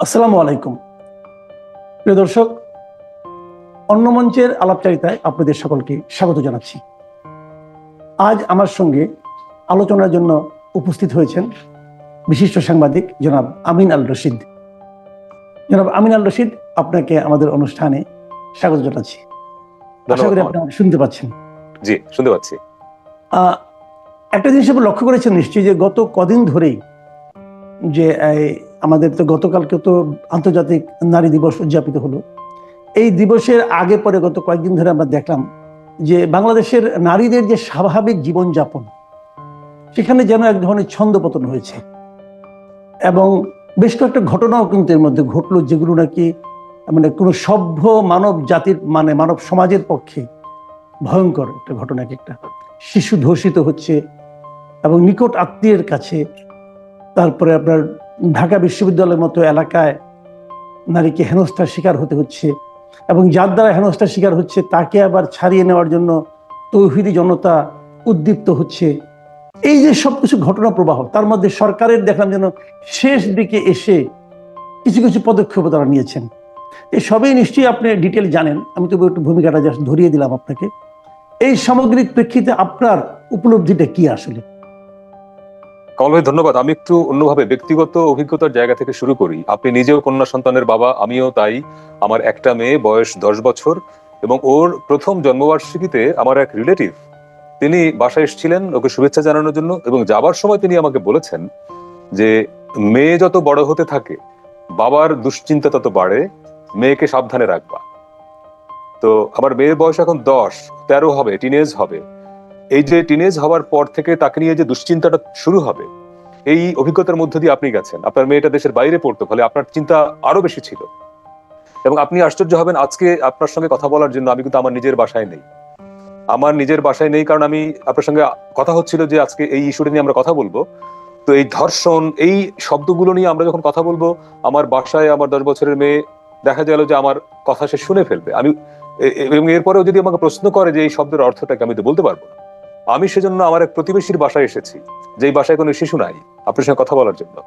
আসসালামু আলাইকুম। প্রিয় দর্শক অন্য মঞ্চের আলাপচারিতায় আপনাদের সকলকে স্বাগত জানাচ্ছি। আজ আমার সঙ্গে আলোচনার জন্য উপস্থিত হয়েছেন বিশিষ্ট সাংবাদিক জনাব আমিন আল রশিদ। জনাব আমিন আল রশিদ আপনাকে আমাদের অনুষ্ঠানে স্বাগত জানাচ্ছি। আশা করি আপনি শুনতে পাচ্ছেন। জি শুনতে পাচ্ছি। আহ, একটা জিনিস আপনি লক্ষ্য করেছেন নিশ্চয়ই যে গত কদিন ধরেই যে এই, আমাদের তো গতকালকে তো আন্তর্জাতিক নারী দিবস উদযাপিত হলো। এই দিবসের আগে পরে গত কয়েকদিন ধরে আমরা দেখলাম যে বাংলাদেশের নারীদের যে স্বাভাবিক জীবনযাপন, সেখানে যেন এক ধরনের ছন্দপতন হয়েছে। এবং বেশ কয়েকটা ঘটনাও কিন্তু এর মধ্যে ঘটলো, যেগুলো নাকি মানে কোনো সভ্য মানব জাতির মানে মানব সমাজের পক্ষে ভয়ঙ্কর একটা ঘটনা এক একটা। শিশু ধর্ষিত হচ্ছে এবং নিকট আত্মীয়ের কাছে, তারপরে আপনার ঢাকা বিশ্ববিদ্যালয়ের মতো এলাকায় নারীকে হেনস্থার শিকার হতে হচ্ছে এবং যার দ্বারা হেনস্থার শিকার হচ্ছে, তাকে আবার ছাড়িয়ে নেওয়ার জন্য তৌহিদি জনতা উদ্দীপ্ত হচ্ছে। এই যে সব কিছু ঘটনা প্রবাহ, তার মধ্যে সরকারের দেখলাম যেন শেষ দিকে এসে কিছু কিছু পদক্ষেপ তারা নিয়েছেন। এই সবই নিশ্চয়ই আপনি ডিটেল জানেন, আমি তবু একটু ভূমিকাটা জাস্ট ধরিয়ে দিলাম আপনাকে। এই সামগ্রিক প্রেক্ষিতে আপনার উপলব্ধিটা কি আসলে? কমল ভাই ধন্যবাদ। আমি একটু অন্যভাবে ব্যক্তিগত অভিজ্ঞতার জায়গা থেকে শুরু করি। আপনি নিজেও কন্যা সন্তানের বাবা, আমিও তাই। আমার একটা মেয়ে, বয়স দশ বছর এবং ওর প্রথম জন্মবার্ষিকীতে আমার এক রিলেটিভ, তিনি বাসায় এসেছিলেন ওকে শুভেচ্ছা জানানোর জন্য এবং যাবার সময় তিনি আমাকে বলেছেন যে, মেয়ে যত বড় হতে থাকে, বাবার দুশ্চিন্তা তত বাড়ে, মেয়েকে সাবধানে রাখবা। তো আমার মেয়ের বয়স এখন দশ, তেরো হবে টিনেজ হবে। এই যে টিনেজ হওয়ার পর থেকে তাকে নিয়ে যে দুশ্চিন্তাটা শুরু হবে, এই অভিজ্ঞতার মধ্য দিয়ে আপনি গেছেন। আপনার মেয়েটা দেশের বাইরে পড়তো, ফলে আপনার চিন্তা আরও বেশি ছিল। এবং আপনি আশ্চর্য হবেন, আজকে আপনার সঙ্গে কথা বলার জন্য আমি কিন্তু আমার নিজের বাসায় নেই। আমার নিজের বাসায় নেই কারণ আমি আপনার সঙ্গে কথা হচ্ছিল যে আজকে এই ইস্যুটা নিয়ে আমরা কথা বলব। তো এই ধর্ষণ, এই শব্দগুলো নিয়ে আমরা যখন কথা বলব, আমার বাসায় আমার দশ বছরের মেয়ে দেখা গেল যে আমার কথা সে শুনে ফেলবে। আমি এবং এরপরেও যদি আমাকে প্রশ্ন করে যে এই শব্দের অর্থটাকে আমি তো বলতে পারব না। আমি সেজন্য আমার এক প্রতিবেশীর বাসায় এসেছি, যেই বাসায় কোনো শিশু নাই, আপনার সঙ্গে কথা বলার জন্য।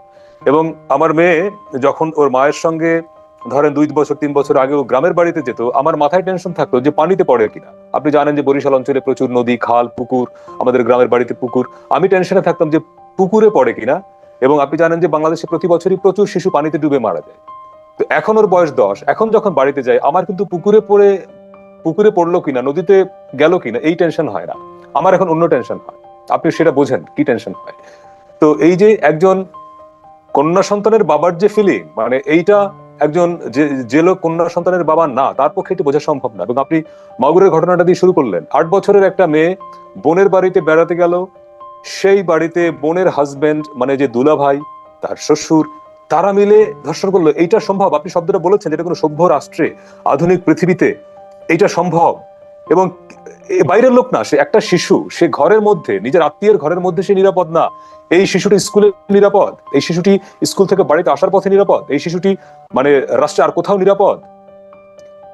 এবং আমার মেয়ে যখন ওর মায়ের সঙ্গে ধরেন দুই বছর, তিন বছর আগে ও গ্রামের বাড়িতে যেত, আমার মাথায় টেনশন থাকতো যে পানিতে পড়ে কিনা। আপনি জানেন যে বরিশাল অঞ্চলে প্রচুর নদী, খাল, পুকুর, আমাদের গ্রামের বাড়িতে পুকুর। আমি টেনশনে থাকতাম যে পুকুরে পড়ে কিনা। এবং আপনি জানেন যে বাংলাদেশে প্রতি বছরই প্রচুর শিশু পানিতে ডুবে মারা যায়। তো এখন ওর বয়স দশ, এখন যখন বাড়িতে যায়, আমার কিন্তু পুকুরে পড়ে, পুকুরে পড়ল কিনা, নদীতে গেল কিনা, এই টেনশন হয় না। আমার এখন অন্য টেনশন হয়। আপনি সেটা বোঝেন, কি টেনশন হয়? তো এই যে একজন কন্যা সন্তানের বাবার যে ফিলিং মানে এইটা একজন যে যে লোক কন্যা সন্তানের বাবা না, তার পক্ষে এটি বোঝা সম্ভব না। এবং আপনি মাগুরের ঘটনাটা দিয়ে শুরু করলেন। আট বছরের একটা মেয়ে বোনের বাড়িতে বেড়াতে গেল। সেই বাড়িতে বোনের হাজবেন্ড মানে যে দুলা ভাই তার শ্বশুর, তারা মিলে ধর্ষণ করল। এইটা সম্ভব? আপনি শব্দটা বলেছেন যেটা কোনো সভ্য রাষ্ট্রে, আধুনিক পৃথিবীতে, এইটা সম্ভব? এবং বাইরের লোক না, সে একটা শিশু, সে ঘরের মধ্যে, নিজের আত্মীয়ের ঘরের মধ্যে সে নিরাপদ না। এই শিশুটি স্কুলে নিরাপদ, এই শিশুটি স্কুল থেকে বাড়িতে আসার পথে নিরাপদ, এই শিশুটি মানে রাষ্ট্রে আর কোথাও নিরাপদ।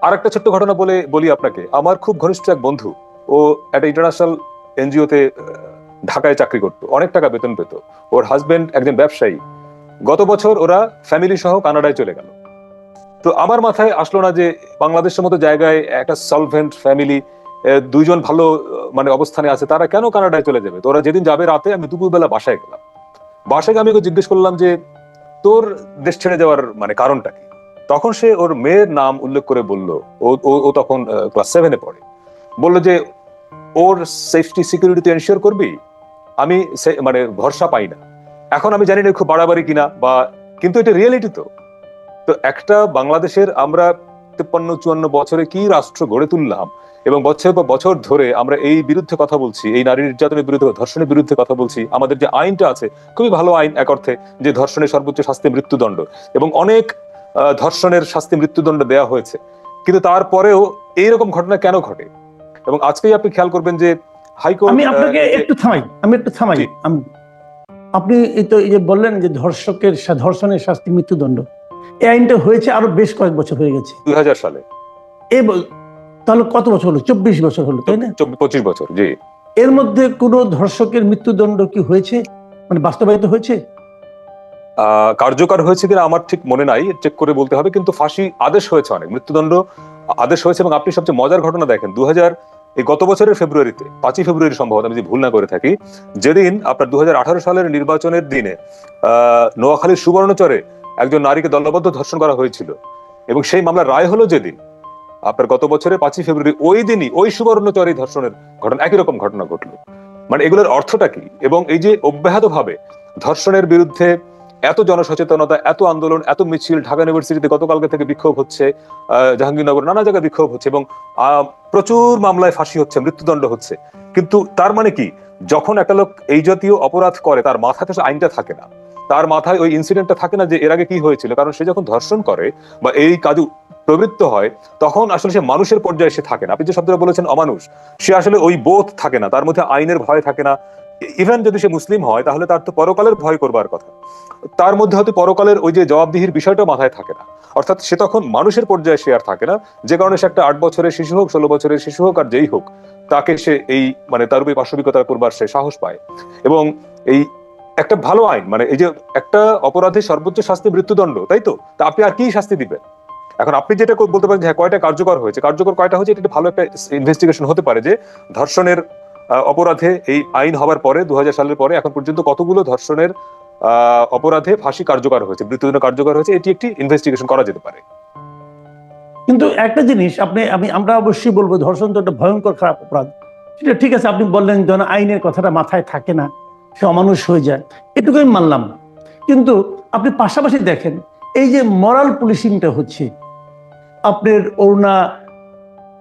আর একটা ছোট্ট ঘটনা বলে বলি আপনাকে। আমার খুব ঘনিষ্ঠ এক বন্ধু, ও একটা ইন্টারন্যাশনাল এনজিওতে ঢাকায় চাকরি করতো, অনেক টাকা বেতন পেত। ওর হাজবেন্ড একজন ব্যবসায়ী। গত বছর ওরা ফ্যামিলি সহ কানাডায় চলে গেল। তো আমার মাথায় আসলো না যে বাংলাদেশের মতো জায়গায় একটা সলভেন্ট ফ্যামিলি দুইজন ভালো মানে অবস্থানে আছে, তারা কেন কানাডায় চলে যাবে? তো ওরা যেদিন যাবে রাতে, আমি দুপুরবেলা বাসায় গেলাম। বাসায় আমি ওকে জিজ্ঞেস করলাম যে, তোর দেশ ছেড়ে যাওয়ার মানে কারণটা কি? তখন সে ওর মেয়ের নাম উল্লেখ করে বলল, ও, ও- তখন ক্লাস সেভেনে পড়ে। বলল যে, ওর সেফটি সিকিউরিটি তুই এনশিওর করবি? আমি মানে ভরসা পাই না। এখন আমি জানি না খুব বাড়াবাড়ি কিনা, বা, কিন্তু এটা রিয়েলিটি তো। তো একটা বাংলাদেশের আমরা তেপ্পান্ন চুয়ান্ন বছরে কি রাষ্ট্র গড়ে তুললাম? এবং বছর পর বছর ধরে আমরা এই বিরুদ্ধে কথা বলছি এই নারী নির্যাতনের বিরুদ্ধে ধর্ষণের বিরুদ্ধে কথা বলছি আমাদের যে আইনটা আছে খুবই ভালো আইন এক অর্থে যে ধর্ষণের সর্বোচ্চ শাস্তি মৃত্যুদণ্ড এবং অনেক ধর্ষণের শাস্তি মৃত্যুদণ্ড দেওয়া হয়েছে। কিন্তু তারপরেও এইরকম ঘটনা কেন ঘটে? এবং আজকেই আপনি খেয়াল করবেন যে হাইকোর্ট আমি আপনাকে একটু থামাই আমি একটু থামাই। আপনি এই তো এই যে বললেন যে ধর্ষকের ধর্ষণের শাস্তি মৃত্যুদণ্ড। এই আইনটা হয়েছে আরও বেশ কয়েক বছর হয়ে গেছে। দুই সালে। এ তাহলে কত বছর হলো? চব্বিশ বছর হলো তাই না? পঁচিশ বছর জি। এর মধ্যে কোনো ধর্ষকের মৃত্যুদণ্ড কি হয়েছে? মানে বাস্তবায়িত হয়েছে? কার্যকর হয়েছে কিনা আমার ঠিক মনে নাই চেক করে বলতে হবে কিন্তু ফাঁসি আদেশ হয়েছে অনেক। মৃত্যুদণ্ড আদেশ হয়েছে এবং আপনি সবচেয়ে মজার ঘটনা দেখেন দুই হাজার এই গত বছরের ফেব্রুয়ারিতে পাঁচই ফেব্রুয়ারি সম্ভবত আমি যদি ভুল না করে থাকি যেদিন আপনার দুই হাজার আঠারো সালের নির্বাচনের দিনে আহ নোয়াখালীর সুবর্ণচরে একজন নারীকে দলবদ্ধ ধর্ষণ করা হয়েছিল। এবং সেই মামলার রায় হলো যেদিন, আপনার গত বছরের পাঁচই ফেব্রুয়ারি ওই দিনই ওই সুবর্ণচরে ধর্ষণের ঘটনা, একই রকম ঘটনা ঘটলো। মানে এগুলোর অর্থটা কি? এবং এই যে অব্যাহত ভাবে ধর্ষণের বিরুদ্ধে এত জনসচেতনতা, এত আন্দোলন, এত মিছিল, ঢাকা ইউনিভার্সিটিতে গতকালকে থেকে বিক্ষোভ হচ্ছে জাহাঙ্গীরনগর নানা জায়গায় বিক্ষোভ হচ্ছে এবং প্রচুর মামলায় ফাঁসি হচ্ছে, মৃত্যুদণ্ড হচ্ছে। কিন্তু তার মানে কি? যখন একটা লোক এই জাতীয় অপরাধ করে, তার মাথাতে আইনটা থাকে না। তার মাথায় ওই ইনসিডেন্টটা থাকে না যে এর আগে কি হয়েছিল? কারণ সে যখন ধর্ষণ করে বা এই কাজে প্রবৃত্ত হয়, তখন আসলে সে মানুষের পর্যায়ে সে থাকে না। আপনি যে শব্দটা বলেছেন, অমানুষ, সে আসলে ওই বোধ থাকে না, তার মধ্যে আইনের ভয় থাকে না। ইভেন যদি সে মুসলিম হয়, তাহলে তার তো পরকালের ভয় করবার কথা। তার মধ্যে হয়তো পরকালের ওই যে জবাবদিহির বিষয়টা মাথায় থাকে না। অর্থাৎ সে তখন মানুষের পর্যায়ে সে আর থাকে না। যে কারণে সে একটা আট বছরের শিশু হোক, ষোলো বছরের শিশু হোক, আর যেই হোক, তাকে সে এই মানে তার উপরে পাশবিকতা করবার সে সাহস পায়। এবং এই একটা ভালো আইন মানে এই যে একটা অপরাধের সর্বোচ্চ শাস্তি মৃত্যুদণ্ড, তাই তো? তা আপনি আর কি শাস্তি দিবেন? এখন আপনি যেটা বলতে পারেন হ্যাঁ কয়টা কার্যকর হয়েছে? কার্যকর কয়টা হয়েছে? এটা ভালো একটা ইনভেস্টিগেশন হতে পারে যে ধর্ষণের অপরাধে এই আইন হবার পরে দু সালের পরে, এখন পর্যন্ত কতগুলো ধর্ষণের অপরাধে ফাঁসি কার্যকর হয়েছে, মৃত্যুদণ্ড কার্যকর হয়েছে, এটি একটি ইনভেস্টিগেশন করা যেতে পারে। কিন্তু একটা জিনিস, আপনি, আমি, আমরা অবশ্যই বলব, ধর্ষণ তো একটা ভয়ঙ্কর খারাপ অপরাধ। সেটা ঠিক আছে, আপনি বললেন যেন আইনের কথাটা মাথায় থাকে না। সে অমানুষ হয়ে যায়। এটুকু আমি মানলাম। কিন্তু আপনি পাশাপাশি দেখেন এই যে মরাল পুলিশিংটা হচ্ছে আপনার অরুণা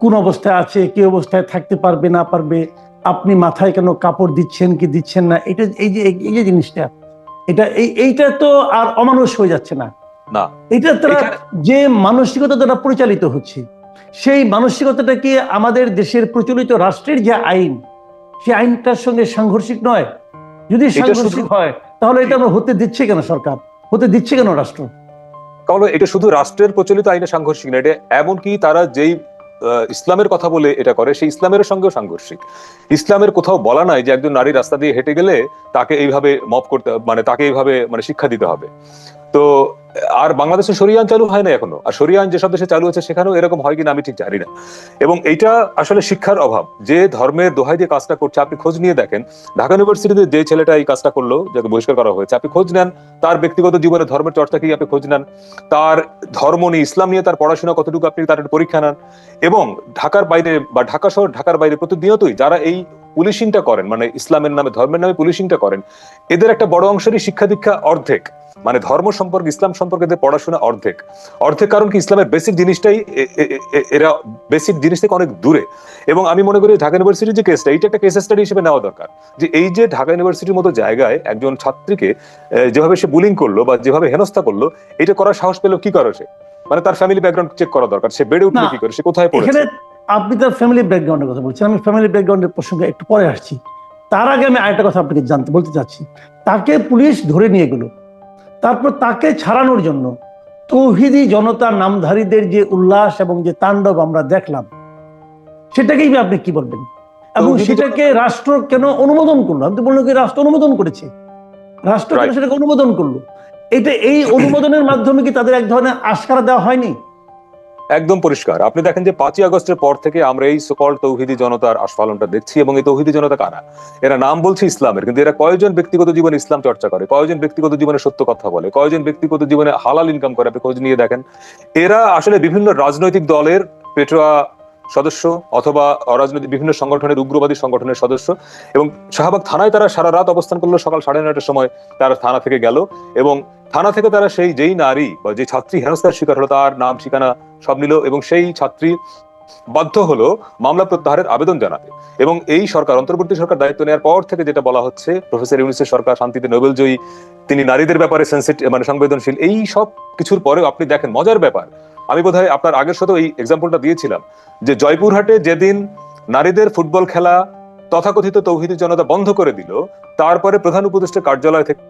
কোন অবস্থায় আছে কি অবস্থায় থাকতে পারবে না পারবে আপনি মাথায় কেন কাপড় দিচ্ছেন কি দিচ্ছেন না এটা এই যে এই যে জিনিসটা এটা এই এইটা তো আর অমানুষ হয়ে যাচ্ছে না। না। এটা তারা যে মানসিকতা দ্বারা পরিচালিত হচ্ছে সেই মানসিকতাটা কি আমাদের দেশের প্রচলিত রাষ্ট্রের যে আইন সেই আইনটার সঙ্গে সাংঘর্ষিক নয়? যদি সাংঘর্ষিক হয় তাহলে এটা আমরা হতে দিচ্ছে কেন সরকার? হতে দিচ্ছে কেন রাষ্ট্র? কারণ এটা শুধু রাষ্ট্রের প্রচলিত আইনে সাংঘর্ষিক না এটা এমনকি তারা যেই ইসলামের কথা বলে এটা করে সেই ইসলামের সঙ্গেও সাংঘর্ষিক। ইসলামের কোথাও বলা নাই যে একজন নারী রাস্তা দিয়ে হেঁটে গেলে তাকে এইভাবে মপ করতে মানে তাকে এইভাবে মানে শিক্ষা দিতে হবে। তো, আর বাংলাদেশে সরিয়ান চালু হয় না এখনও। আর সরিয়ান যেসব দেশে চালু হচ্ছে সেখানেও এরকম হয় কিনা আমি ঠিক জানি না। এবং এইটা আসলে শিক্ষার অভাব। যে ধর্মের দোহাই দিয়ে কাজটা করছে, আপনি খোঁজ নিয়ে দেখেন, ঢাকা ইউনিভার্সিটিতে যে ছেলেটা এই কাজটা করল, যাকে বহিষ্কার করা হয়েছে, আপনি খোঁজ নেন, তার ব্যক্তিগত জীবনে ধর্মের চর্চা কি আপনি খোঁজ নেন, তার ধর্ম নিয়ে, ইসলাম নিয়ে তার পড়াশোনা কতটুকু আপনি তার পরীক্ষা নেন, এবং ঢাকার বাইরে বা ঢাকা শহর, ঢাকার বাইরে প্রতিনিয়তই যারা এই পুলিশিংটা করেন মানে ইসলামের নামে, ধর্মের নামে পুলিশিংটা করেন, এদের একটা বড় অংশেরই শিক্ষা দীক্ষা অর্ধেক। মানে ধর্ম সম্পর্কে ইসলাম সম্পর্কে পড়াশোনা অর্ধেক। অর্ধেক কারণ কি? ইসলামের বেসিক জিনিসটাই এরা বেসিক জিনিস থেকে অনেক দূরে। এবং আমি মনে করি ঢাকা ইউনিভার্সিটির যে কেসটা এইটা একটা কেস স্টাডি হিসেবে নেওয়া দরকার। যে এই যে ঢাকা ইউনিভার্সিটির মতো জায়গায় একজন ছাত্রীকে যেভাবে সে বুলিং করল বা যেভাবে হেনস্থা করল এটা করার সাহস পেল কি করে সে? মানে তার ফ্যামিলি ব্যাকগ্রাউন্ড চেক করা দরকার। সে বেড়ে উঠল কি করে? সে কোথায় পড়েছে? আপনি তার ফ্যামিলি ব্যাকগ্রাউন্ডের কথা বলছেন। আমি ফ্যামিলি ব্যাকগ্রাউন্ডের প্রসঙ্গে একটু পরে আসছি। তার আগে আমি আরেকটা কথা আপনাকে জানতে বলতে চাচ্ছি। তাকে পুলিশ ধরে নিয়ে গেল। তারপর তাকে ছাড়ানোর জন্য তৌহিদি জনতা নামধারীদের যে উল্লাস এবং যে তাণ্ডব আমরা দেখলাম সেটাকেই আপনি কি বলবেন? এবং সেটাকে রাষ্ট্র কেন অনুমোদন করল? আমি তো বললাম কি রাষ্ট্র অনুমোদন করেছে। রাষ্ট্র কেন সেটাকে অনুমোদন করল? এটা এই অনুমোদনের মাধ্যমে কি তাদের এক ধরনের আশকারা দেওয়া হয়নি? একদম পরিষ্কার। আপনি দেখেন যে পাঁচই আগস্টের পর থেকে আমরা এই সকল তৌহিদি জনতার আস্ফালনটা দেখছি, এবং এই তৌহিদি জনতা কারা? এরা নাম বলছে ইসলামের, কিন্তু এরা কয়জন ব্যক্তিগত জীবনে ইসলাম চর্চা করে, কয়জন ব্যক্তিগত জীবনে সত্য কথা বলে, কয়জন ব্যক্তিগত জীবনে হালাল ইনকাম করে, আপনি খোঁজ নিয়ে দেখেন। এরা আসলে বিভিন্ন রাজনৈতিক দলের পেটোয়া সদস্য অথবা অরাজনৈতিক বিভিন্ন সংগঠনের উগ্রবাদী সংগঠনের সদস্য, এবং শাহবাগ থানায় তারা সারা রাত অবস্থান করল সকাল সাড়ে নয়টার সময় তারা থানা থেকে গেল, এবং থানা থেকে তারা সেই যেই নারী বা যে ছাত্রী হেনস্থার শিকার হলো, তার নাম, ঠিকানা সব নিল এবং সেই ছাত্রী বাধ্য হলো মামলা প্রত্যাহারের আবেদন জানাতে। এবং এই সরকার, অন্তর্বর্তী সরকার দায়িত্ব নেওয়ার পর থেকে যেটা বলা হচ্ছে, প্রফেসর ইউনিসের সরকার, শান্তিতে নোবেল জয়ী তিনি নারীদের ব্যাপারে সেন্সিটিভ মানে সংবেদনশীল, এই সব কিছুর পরেও আপনি দেখেন মজার ব্যাপার। আমি বোধহয় আপনার আগের সাথে এই এক্সাম্পলটা দিয়েছিলাম, যে জয়পুরহাটে যেদিন নারীদের ফুটবল খেলা তথাকথিত তৌহিদি জনতা বন্ধ করে দিল, তারপরে প্রধান উপদেষ্টা কার্যালয় থেকে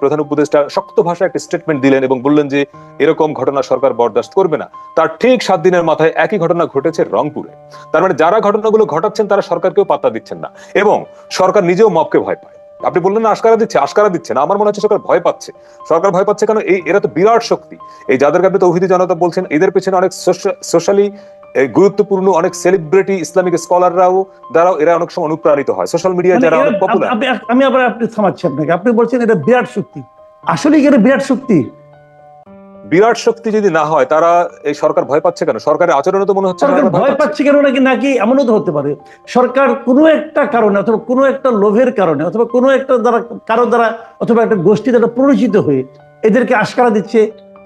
প্রধান উপদেষ্টা শক্ত ভাষায় একটা স্টেটমেন্ট দিলেন এবং বললেন যে, এরকম ঘটনা সরকার বরদাস্ত করবে না। তার ঠিক সাত দিনের মাথায় একই ঘটনা ঘটেছে রংপুরে। তার মানে যারা ঘটনাগুলো ঘটাচ্ছেন, তারা সরকারকেও পাত্তা দিচ্ছেন না। এবং সরকার নিজেও মপকে ভয় পায়। আপনি বললেন না, আশকারা দিচ্ছে আশকারা দিচ্ছে না। আমার মনে হচ্ছে সরকার ভয় পাচ্ছে। সরকার ভয় পাচ্ছে কারণ এই, এরা তো বিরাট শক্তি। এই যাদেরকে আপনি তৌহিদি জনতা বলছেন, এদের পেছনে অনেক সোশ্যালি গুরুত্বপূর্ণ অনেক সেলিব্রিটি ইসলামিক স্কলাররাও দ্বারাও এরা অনেক সময় অনুপ্রাণিত হয়। সোশ্যাল মিডিয়ায় মানে যারা অনেক পপুলার আমি আবার আপনি থামাচ্ছি আপনাকে। আপনি বলছেন এটা বিরাট শক্তি। আসলে এটা বিরাট শক্তি? বিরাট শক্তি যদি না হয় তারা এই সরকার ভয় পাচ্ছে কেন? সরকারের আচরণে তো মনে হচ্ছে ভয় পাচ্ছে। কেন নাকি? নাকি এমনও তো হতে পারে। সরকার কোনো একটা কারণে অথবা কোনো একটা লোভের কারণে অথবা কোনো একটা দ্বারা কারও দ্বারা অথবা একটা গোষ্ঠী দ্বারা পরিচিত হয়ে এদেরকে আশকারা দিচ্ছে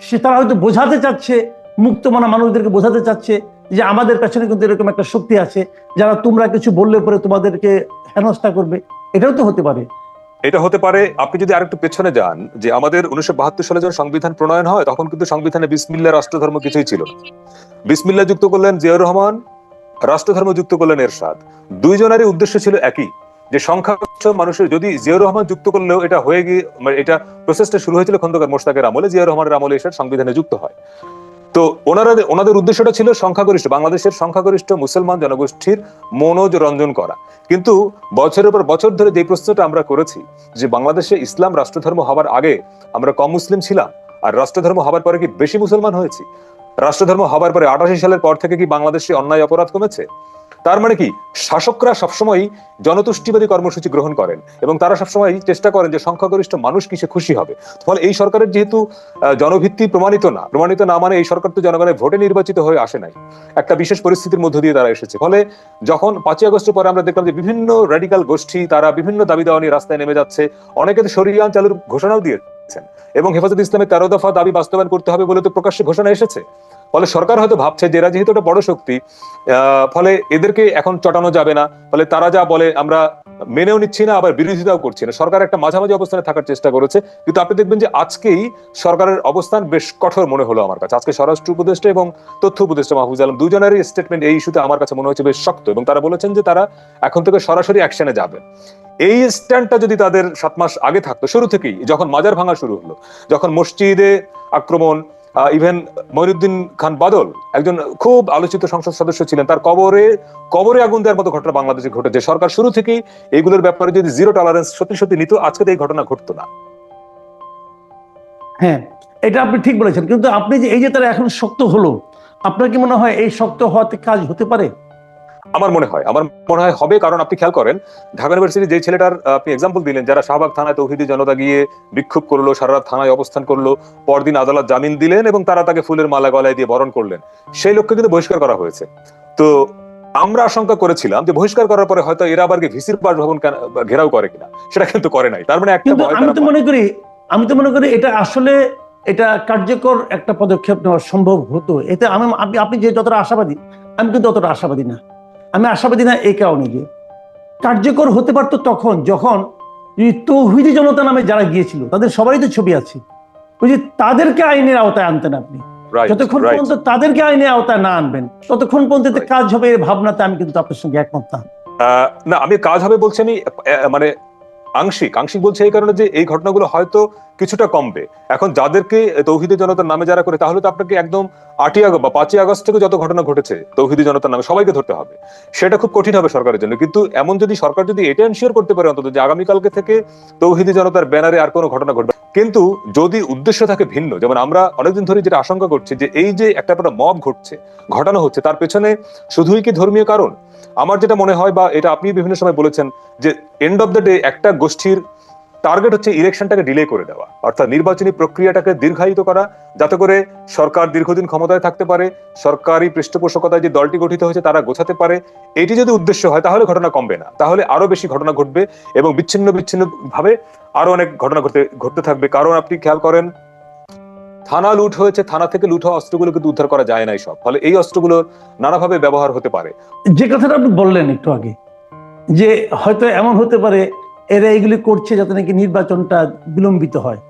সে তারা হয়তো বোঝাতে চাচ্ছে মুক্ত মানা মানুষদেরকে বোঝাতে চাচ্ছে যে আমাদের পেছনে কিন্তু এরকম একটা শক্তি আছে, যারা তোমরা কিছু বললে পরে তোমাদেরকে হেনস্থা করবে। এটাও তো হতে পারে। এটা হতে পারে, আপনি যদি আরেকটু পেছনে যান, যে আমাদের উনিশশো বাহাত্তর সালে যখন সংবিধান প্রণয়ন হয়, তখন কিন্তু সংবিধানে বিসমিল্লা রাষ্ট্রধর্ম কিছুই ছিল না। বিসমিল্লা যুক্ত করলেন জিয়াউর রহমান, রাষ্ট্রধর্ম যুক্ত করলেন এরশাদ। দুইজনেরই উদ্দেশ্য ছিল একই, যে সংখ্যা মানুষের যদি জিয়াউর রহমান যুক্ত করলেও এটা হয়ে গিয়ে মানে এটা প্রসেসটা শুরু হয়েছিল খন্দকার মোশতাকের আমলে, জিয়াউর রহমানের আমলে এসে সংবিধানে যুক্ত হয়। তো ওনারা ওনাদের উদ্দেশ্যটা ছিল সংখ্যাগরিষ্ঠ, বাংলাদেশের সংখ্যাগরিষ্ঠ মুসলমান জনগোষ্ঠীর মনোজ রঞ্জন করা। কিন্তু বছরের পর বছর ধরে যে প্রশ্নটা আমরা করেছি, যে বাংলাদেশে ইসলাম রাষ্ট্রধর্ম হবার আগে আমরা কম মুসলিম ছিলাম, আর রাষ্ট্রধর্ম হবার পরে কি বেশি মুসলমান হয়েছি? রাষ্ট্রধর্ম হবার পরে আটাশি সালের পর থেকে কি বাংলাদেশে অন্যায় অপরাধ কমেছে? তার মানে কি? শাসকরা সবসময় জনতুষ্টিবাদী কর্মসূচি গ্রহণ করেন এবং তারা সবসময় চেষ্টা করেন যে সংখ্যাগরিষ্ঠ মানুষ কিসে খুশি হবে। ফলে এই সরকারের যেহেতু জনভিত্তি প্রমাণিত না প্রমাণিত না মানে এই সরকার তো জনগণের ভোটে নির্বাচিত হয়ে আসে নাই। একটা বিশেষ পরিস্থিতির মধ্য দিয়ে তারা এসেছে। ফলে যখন পাঁচই আগস্টের পরে আমরা দেখলাম যে বিভিন্ন র্যাডিক্যাল গোষ্ঠী, তারা বিভিন্ন দাবি দেওয়া নিয়ে রাস্তায় নেমে যাচ্ছে, অনেকে তো সরিয়ান চালুর ঘোষণাও দিয়েছেন। এবং হেফাজত ইসলামের তেরো দফা দাবি বাস্তবায়ন করতে হবে বলে তো প্রকাশ্যে ঘোষণা এসেছে। ফলে সরকার হয়তো ভাবছে যে এরা যেহেতু একটা বড় শক্তি ফলে এদেরকে এখন চটানো যাবে না। ফলে তারা যা বলে আমরা মেনেও নিচ্ছি না, আবার বিরোধিতাও করছি না। সরকার একটা মাঝামাঝি অবস্থানে থাকার চেষ্টা করেছে। কিন্তু আপনি দেখবেন যে আজকেই সরকারের অবস্থান বেশ কঠোর মনে হলো আমার কাছে। আজকে স্বরাষ্ট্র উপদেষ্টা এবং তথ্য উপদেষ্টা মাহফুজ আলম দুজনেরই স্টেটমেন্ট এই ইস্যুতে আমার কাছে মনে হচ্ছে বেশ শক্ত। এবং তারা বলেছেন যে তারা এখন থেকে সরাসরি অ্যাকশনে যাবে। এই স্ট্যান্ডটা যদি তাদের সাত মাস আগে থাকতো, শুরু থেকেই, যখন মাজার ভাঙা শুরু হলো, যখন মসজিদে আক্রমণ ইভেন মহিরুদ্দিন খান বাদল একজন খুব আলোচিত সংসদ সদস্য ছিলেন, তার কবরে কবরে আগুন দেওয়ার মতো ঘটনা বাংলাদেশে ঘটেছে। সরকার শুরু থেকেই এগুলোর ব্যাপারে যদি জিরো টলারেন্স সত্যি সত্যি নিত আজকে এই ঘটনা ঘটতো না। হ্যাঁ এটা আপনি ঠিক বলেছেন, কিন্তু আপনি যে, এই যে তারা এখন শক্ত হলো, আপনার কি মনে হয় এই শক্ত হওয়াতে কাজ হতে পারে? আমার মনে হয় আমার মনে হয় হবে কারণ আপনি খেয়াল করেন ঢাকা ইউনিভার্সিটি যে ছেলেটার আপনি এক্সাম্পল দিলেন যারা শাহবাগ থানায় তৌহিদি জনতা গিয়ে বিক্ষোভ করল সারা রাত থানায় অবস্থান করল পরদিন আদালত জামিন দিলেন এবং তারা তাকে ফুলের মালা গলায় দিয়ে বরণ করলেন। সেই লোককে কিন্তু বহিষ্কার করা হয়েছে। তো আমরা আশঙ্কা করেছিলাম যে বহিষ্কার করার পরে হয়তো এরা আবার ভিসির বাসভবন ঘেরাও করে কিনা সেটা কিন্তু করে নাই। তার মানে একটা আমি তো মনে করি আমি তো মনে করি এটা আসলে এটা কার্যকর একটা পদক্ষেপ নেওয়া সম্ভব হতো। এতে আমি আপনি যে যতটা আশাবাদী আমি কিন্তু অতটা আশাবাদী না। আমি আশাবাদী না এই কারণে যে। কার্যকর হতে পারতো তখন যখন তৌহিদি জনতা নামে যারা গিয়েছিল তাদের সবারই তো ছবি আছে। ওই যে তাদেরকে আইনের আওতায় আনতেন আপনি। যতক্ষণ পর্যন্ত তাদেরকে আইনের আওতায় না আনবেন ততক্ষণ পর্যন্ত কাজ হবে এই ভাবনাতে আমি কিন্তু আপনার সঙ্গে একমত না। না আমি কাজ হবে বলছি আমি মানে আংশিক আংশিক বলছে এই কারণে যে এই ঘটনাগুলো হয়তো কিছুটা কমবে। এখন যাদেরকে তৌহিদি জনতার নামে যারা করে, তাহলে তো আপনাকে একদম আটই আগস্ট বা পাঁচই আগস্ট থেকে যত ঘটনা ঘটেছে, তৌহিদি জনতার নামে সবাইকে ধরতে হবে। সেটা খুব কঠিন হবে সরকারের জন্য। কিন্তু এমন যদি সরকার যদি এটা এনশিওর করতে পারে অন্তত যে আগামীকালকে থেকে তৌহিদি জনতার ব্যানারে আর কোনো ঘটনা ঘটবে। কিন্তু যদি উদ্দেশ্য থাকে ভিন্ন, যেমন আমরা অনেকদিন ধরে যেটা আশঙ্কা করছি যে এই যে একটা একটা মব ঘটছে, ঘটানো হচ্ছে, তার পেছনে শুধুই কি ধর্মীয় কারণ? আমার যেটা মনে হয় বা এটা আপনি বিভিন্ন সময় বলেছেন যে এন্ড অফ দ্য ডে একটা গোষ্ঠীর টার্গেট হচ্ছে ইলেকশনটাকে ডিলে করে দেওয়া। অর্থাৎ নির্বাচনী প্রক্রিয়াটাকে দীর্ঘায়িত করা, যাতে করে সরকার দীর্ঘদিন ক্ষমতায় থাকতে পারে, সরকারি পৃষ্ঠপোষকতায় যে দলটি গঠিত হয়েছে তারা গোছাতে পারে। এটি যদি উদ্দেশ্য হয়, তাহলে ঘটনা কমবে না। তাহলে আরও বেশি ঘটনা ঘটবে এবং বিচ্ছিন্ন বিচ্ছিন্ন ভাবে আরও অনেক ঘটনা ঘটতে ঘটতে থাকবে। কারণ আপনি খেয়াল করেন, থানা লুট হয়েছে, থানা থেকে লুট হওয়া অস্ত্রগুলো কিন্তু উদ্ধার করা যায় নাই সব। ফলে এই অস্ত্রগুলো নানাভাবে ব্যবহার হতে পারে। যে কথাটা আপনি বললেন একটু আগে, যে হয়তো এমন হতে পারে এরা এগুলি করছে যাতে নাকি নির্বাচনটা বিলম্বিত হয়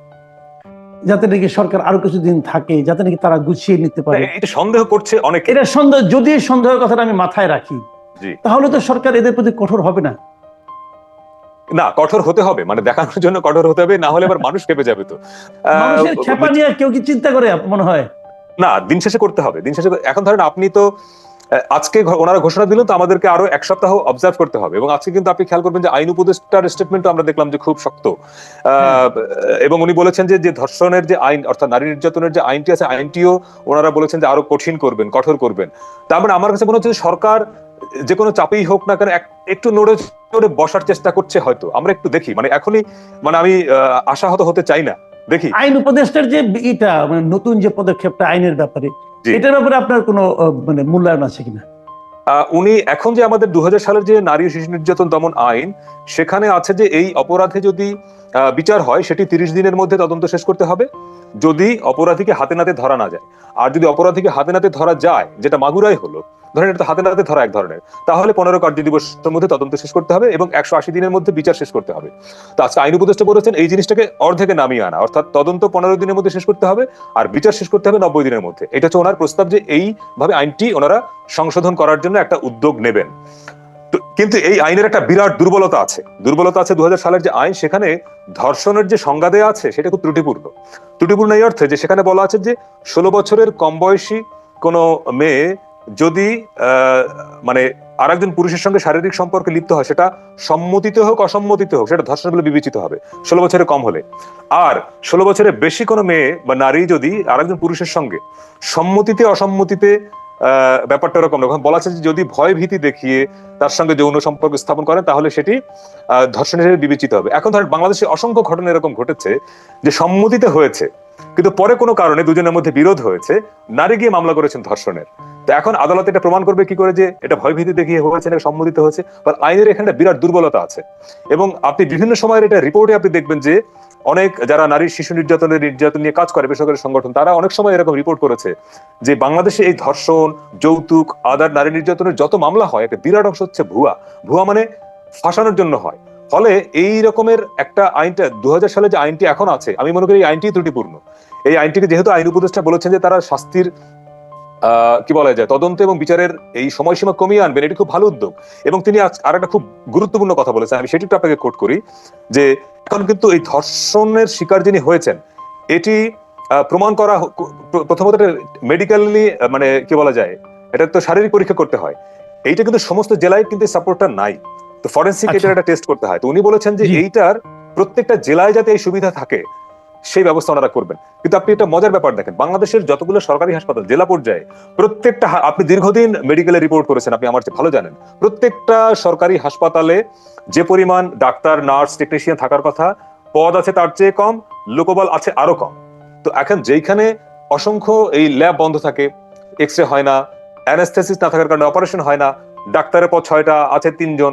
যাতে নাকি সরকার আরও কিছুদিন থাকে যাতে নাকি তারা গুছিয়ে নিতে পারে। এটা সন্দেহ করছে অনেকে। এটা সন্দেহ যদি সন্দেহের কথাটা আমি মাথায় রাখি তাহলে তো সরকার এদের প্রতি কঠোর হবে না। না কঠোর হতে হবে মানে দেখানোর জন্য কঠোর হতে হবে না হলে আবার মানুষ কেঁপে যাবে তো। মানুষের খেপা নিয়ে কেউ কি চিন্তা করে মনে হয়? না দিন শেষে করতে হবে দিন শেষে এখন ধরেন আপনি তো আজকে ওনারা ঘোষণা দিলেন তো আমাদেরকে আরও এক সপ্তাহ অবজার্ভ করতে হবে এবং আজকে কিন্তু আপনি খেয়াল করবেন যে আইন উপদেষ্টার স্টেটমেন্ট আমরা দেখলাম যে খুব শক্ত। এবং উনি বলেছেন যে ধর্ষণের যে আইন, অর্থাৎ নারী নির্যাতনের যে আইনটি আছে, আইনটিও ওনারা বলেছেন যে আরও কঠিন করবেন, কঠোর করবেন। তার মানে আমার কাছে মনে হচ্ছে সরকার যে কোনো চাপেই হোক না কেন, এক- একটু নড়ে চড়ে বসার চেষ্টা করছে হয়তো। আমরা একটু দেখি। মানে এখনই মানে আমি আশাহত হতে চাই না। দেখি। আইন উপদেষ্টার যে এটা মানে নতুন যে পদক্ষেপটা আইনের ব্যাপারে। এটার ব্যাপারে আপনার কোনো মানে মূল্যায়ন আছে কিনা? উনি এখন যে আমাদের দু হাজার সালের যে নারী শিশু নির্যাতন দমন আইন সেখানে আছে যে এই অপরাধে যদি আহ, বিচার হয় সেটি তিরিশ দিনের মধ্যে তদন্ত শেষ করতে হবে। যদি অপরাধীকে হাতে নাতে ধরা না যায়। আর যদি অপরাধীকে হাতে নাতে ধরা যায় যেটা মাগুরাই হলো ধরেন এটা তো হাতে নাতে ধরা এক ধরনের। তাহলে পনেরো কার্য দিবসের মধ্যে তদন্ত শেষ করতে হবে এবং একশো আশি দিনের মধ্যে বিচার শেষ করতে হবে। তো আজকে আইন উপদেষ্টা বলেছেন এই জিনিসটাকে অর্ধেকে নামিয়ে আনা। অর্থাৎ তদন্ত পনেরো দিনের মধ্যে শেষ করতে হবে আর বিচার শেষ করতে হবে নব্বই দিনের মধ্যে। এটা হচ্ছে ওনার প্রস্তাব যে এইভাবে আইনটি ওনারা সংশোধন করার জন্য একটা উদ্যোগ নেবেন। কিন্তু এই আইনের একটা বিরাট দুর্বলতা আছে। দুর্বলতা আছে দু হাজার সালের যে আইন, সেখানে ধর্ষণের যে সংজ্ঞা দেয়া আছে, সেটা খুব ত্রুটিপূর্ণ। ত্রুটিপূর্ণ এই অর্থে যে সেখানে বলা আছে যে ষোলো বছরের কম বয়সী কোনো মেয়ে যদি মানে আরেকজন পুরুষের সঙ্গে শারীরিক সম্পর্কে লিপ্ত হয়, সেটা সম্মতিতে হোক, অসম্মতিতে হোক, সেটা ধর্ষণ বলে বিবেচিত হবে, ষোলো বছরে কম হলে আর ষোলো বছরে বেশি কোনো মেয়ে বা নারী যদি আর একজন পুরুষের সঙ্গে সম্মতিতে, অসম্মতিতে ব্যাপারটা এরকম। ওখানে বলা আছে যে যদি ভয় ভীতি দেখিয়ে তার সঙ্গে যৌন সম্পর্ক স্থাপন করেন তাহলে সেটি ধর্ষণ হিসেবে বিবেচিত হবে এখন ধরেন বাংলাদেশে অসংখ্য ঘটনা এরকম ঘটেছে যে সম্মতিতে হয়েছে কিন্তু পরে কোনো কারণে দুজনের মধ্যে বিরোধ হয়েছে, নারী গিয়ে মামলা করেছেন ধর্ষণের। তো এখন আদালত এটা প্রমাণ করবে কি করে যে এটা ভয় ভীতি দেখিয়ে হয়েছে না সম্মতিতে হয়েছে বা আইনের এখানে একটা বিরাট দুর্বলতা আছে। এবং আপনি বিভিন্ন সময়ের এটা রিপোর্টে আপনি দেখবেন যে অনেক যারা নারী, শিশু নির্যাতনের নির্যাতন নিয়ে কাজ করে, বেসরকারি সংগঠন, তারা অনেক সময় এরকম রিপোর্ট করেছে যে বাংলাদেশে এই ধর্ষণ, যৌতুক, আদার নারী নির্যাতনের যত মামলা হয়, একটা বিরাট অংশ হচ্ছে ভুয়া। ভুয়া মানে ফাঁসানোর জন্য হয়। ফলে এই রকমের একটা আইনটা দু হাজার সালে যে আইনটি এখন আছে, আমি মনে করি এই আইনটি ত্রুটিপূর্ণ। এই আইনটিকে যেহেতু আইন উপদেষ্টা বলেছেন যে তারা শাস্তির কি বলা যায়, তদন্ত এবং বিচারের এই সময়সীমা কমিয়ে আনবেন, এটি খুব ভালো উদ্যোগ। এবং তিনি আর একটা খুব গুরুত্বপূর্ণ কথা বলেছেন, আমি সেটি আপনাকে কোট করি, যে এখন কিন্তু এই ধর্ষণের শিকার যিনি হয়েছেন, এটি প্রমাণ করা প্রথমত মেডিকেলি মানে কি বলা যায়, এটা তো শারীরিক পরীক্ষা করতে হয়। এইটা কিন্তু সমস্ত জেলায় কিন্তু সাপোর্টটা নাই। তো ফরেন্সিক আচ্ছা। এটার একটা টেস্ট করতে হয়। তো উনি বলেছেন যে এইটার প্রত্যেকটা জেলায় যাতে এই সুবিধা থাকে সেই ব্যবস্থা ওনারা করবেন। কিন্তু আপনি একটা মজার ব্যাপার দেখেন বাংলাদেশের যতগুলো সরকারি হাসপাতাল জেলা পর্যায়ে প্রত্যেকটা আপনি দীর্ঘদিন মেডিকেলে রিপোর্ট করেছেন আপনি আমার ভালো জানেন। প্রত্যেকটা সরকারি হাসপাতালে যে পরিমাণ ডাক্তার নার্স টেকনিশিয়ান থাকার কথা পদ আছে তার চেয়ে কম লোকবল আছে আরও কম। তো এখন যেইখানে অসংখ্য এই ল্যাব বন্ধ থাকে এক্স রে হয় না অ্যানাস্থেসিস না থাকার কারণে অপারেশন হয় না ডাক্তারের পর ছয়টা আছে তিনজন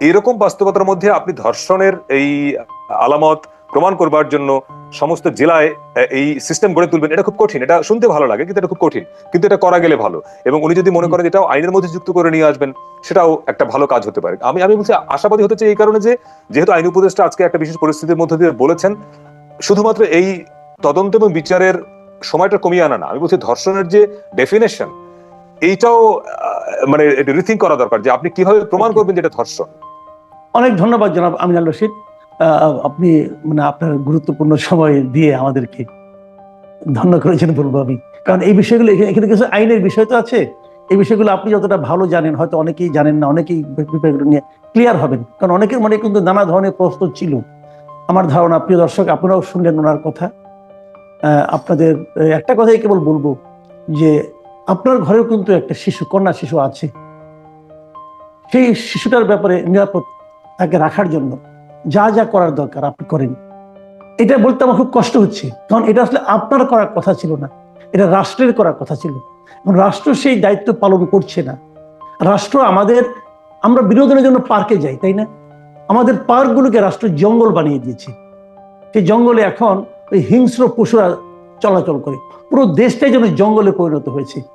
এরকম বাস্তবতার মধ্যে আপনি ধর্ষণের এই আলামত প্রমাণ করবার জন্য সমস্ত জেলায় এই সিস্টেম গড়ে তুলবেন, এটা খুব কঠিন। এটা শুনতে ভালো লাগে, কিন্তু এটা খুব কঠিন। কিন্তু এটা করা গেলে ভালো। এবং উনি যদি মনে করেন এটাও আইনের মধ্যে যুক্ত করে নিয়ে আসবেন, সেটাও একটা ভালো কাজ হতে পারে। আমি আমি বলছি, আশাবাদী হতে চাই এই কারণে যে, যেহেতু আইন উপদেষ্টা আজকে একটা বিশেষ পরিস্থিতির মধ্যে দিয়ে বলেছেন, শুধুমাত্র এই তদন্ত এবং বিচারের সময়টা কমিয়ে আনা না। আমি বলছি ধর্ষণের যে ডেফিনেশন এইটাও মানে রিথিং করা দরকার যে আপনি কীভাবে প্রমাণ করবেন যে এটা ধর্ষণ। অনেক ধন্যবাদ জনাব আমিনাল রশিদ। আপনি মানে আপনার গুরুত্বপূর্ণ সময় দিয়ে আমাদেরকে ধন্য করেছেন বলব আমি। কারণ এই বিষয়গুলো এখানে কিছু আইনের বিষয় তো আছে। এই বিষয়গুলো আপনি যতটা ভালো জানেন হয়তো অনেকেই জানেন না অনেকেই বিষয়গুলো নিয়ে ক্লিয়ার হবেন। কারণ অনেকের মনে কিন্তু নানা ধরনের প্রশ্ন ছিল। আমার ধারণা প্রিয় দর্শক আপনারাও শুনলেন ওনার কথা। আহ, আপনাদের একটা কথাই কেবল বলব যে আপনার ঘরেও কিন্তু একটা শিশু, কন্যা শিশু আছে। সেই শিশুটার ব্যাপারে নিরাপদ তাকে রাখার জন্য যা যা করার দরকার আপনি করেন। এটা বলতে আমার খুব কষ্ট হচ্ছে, কারণ এটা আসলে আপনার করার কথা ছিল না, এটা রাষ্ট্রের করার কথা ছিল। এবং রাষ্ট্র সেই দায়িত্ব পালন করছে না। রাষ্ট্র আমাদের, আমরা বিনোদনের জন্য পার্কে যাই, তাই না? আমাদের পার্কগুলোকে রাষ্ট্র জঙ্গল বানিয়ে দিয়েছে। সেই জঙ্গলে এখন ওই হিংস্র পশুরা চলাচল করে। পুরো দেশটাই যেন জঙ্গলে পরিণত হয়েছে।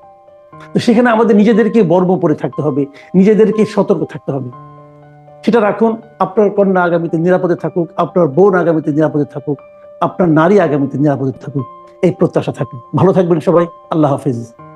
সেখানে আমাদের নিজেদেরকে বর্ম পরে থাকতে হবে, নিজেদেরকে সতর্ক থাকতে হবে। সেটা রাখুন, আপনার কন্যা আগামীতে নিরাপদে থাকুক, আপনার বোন আগামীতে নিরাপদে থাকুক, আপনার নারী আগামীতে নিরাপদে থাকুক, এই প্রত্যাশা থাকুক। ভালো থাকবেন সবাই, আল্লাহ হাফিজ।